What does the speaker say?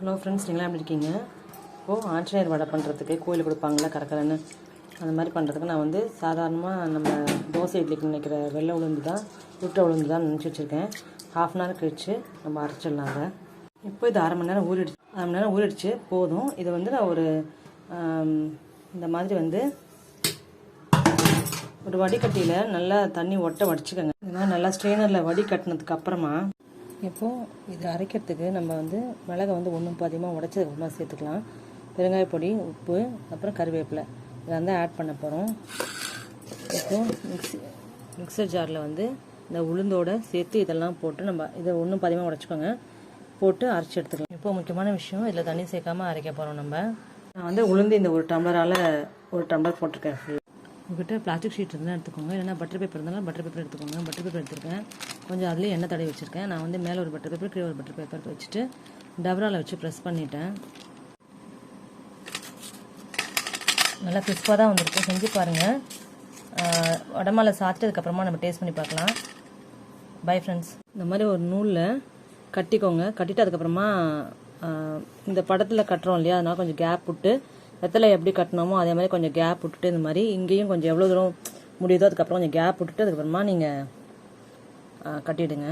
Hello friends நீங்களாம் எப்படி இருக்கீங்க? இப்போது ஆஞ்சநேயர் வடை பண்ணுறதுக்கு கோயில் கொடுப்பாங்களா கரக்கரன்னு அந்த மாதிரி பண்ணுறதுக்கு நான் வந்து சாதாரணமாக நம்ம தோசை இட்லிக்கு நினைக்கிற வெள்ளை உளுந்து தான் உருட்டை உளுந்து தான் நினச்சி வச்சுருக்கேன். ஹாஃப் அன் ஹவர் கழிச்சு நம்ம அரைச்சிடலாம் அதை. இப்போ இது அரை மணி நேரம் ஊறிடுச்சு. அரை மணி நேரம் ஊறிடுச்சு போதும். இதை வந்து நான் ஒரு இந்த மாதிரி வந்து ஒரு வடிகட்டியில் நல்லா தண்ணி ஒட்ட வடிச்சுக்கோங்க. ஏன்னா நல்லா ஸ்ட்ரெயினரில் வடி கட்டினதுக்கு அப்புறமா இப்போது இது அரைக்கிறதுக்கு நம்ம வந்து மிளகை வந்து ஒன்றும் பாதியமாக உடச்சதுக்கு அப்புறமா சேர்த்துக்கலாம். பெருங்காய பொடி உப்பு அப்புறம் கருவேப்பிலை. இதெல்லாம் தான் ஆட் பண்ண போகிறோம் இப்போது மிக்ஸி மிக்சர் ஜாரில் வந்து இந்த உளுந்தோட சேர்த்து இதெல்லாம் போட்டு நம்ம இதை ஒன்றும் பாதியமாக உடச்சிக்கோங்க. போட்டு அரைச்சி எடுத்துக்கலாம். இப்போ முக்கியமான விஷயம் இதில் தண்ணி சேர்க்காம அரைக்க போகிறோம் நம்ம. நான் வந்து உளுந்து இந்த ஒரு டம்ளரால் ஒரு டம்ளர் போட்டிருக்கேன் full. உங்ககிட்ட பிளாஸ்டிக் ஷீட் இருந்தால் எடுத்துக்கோங்க. இல்லைனா பட்டர் பேப்பர் இருந்தாலும் பட்டர் பேப்பர் எடுத்துக்கோங்க. பட்டர் பேப்பர் எடுத்துருக்கேன். கொஞ்சம் அதுலேயே எண்ணெய் தடவி வச்சுருக்கேன். நான் வந்து மேலே ஒரு பட்டர் பேப்பர் கீழே ஒரு பட்டர் பேப்பர் வச்சுட்டு டபராவில் வச்சு ப்ரெஸ் பண்ணிட்டேன். நல்லா கிறிஸ்பாக தான் வந்திருக்கு. செஞ்சு பாருங்கள் உடம்பால் சாத்திட்டதுக்கப்புறமா நம்ம டேஸ்ட் பண்ணி பார்க்கலாம். பை ஃப்ரெண்ட்ஸ் இந்த மாதிரி ஒரு நூலில் கட்டிக்கோங்க. கட்டிட்டு அதுக்கப்புறமா இந்த படத்தில் கட்டுறோம் இல்லையா? அதனால கொஞ்சம் கேப் விட்டு வெத்தலை எப்படி கட்டினோமோ அதே மாதிரி கொஞ்சம் கேப் விட்டுட்டு இந்த மாதிரி இங்கேயும் கொஞ்சம் எவ்வளோ தூரம் முடியுதோ அதுக்கப்புறம் கொஞ்சம் கேப் விட்டுட்டு அதுக்கப்புறமா நீங்கள் கட்டிவிடுங்க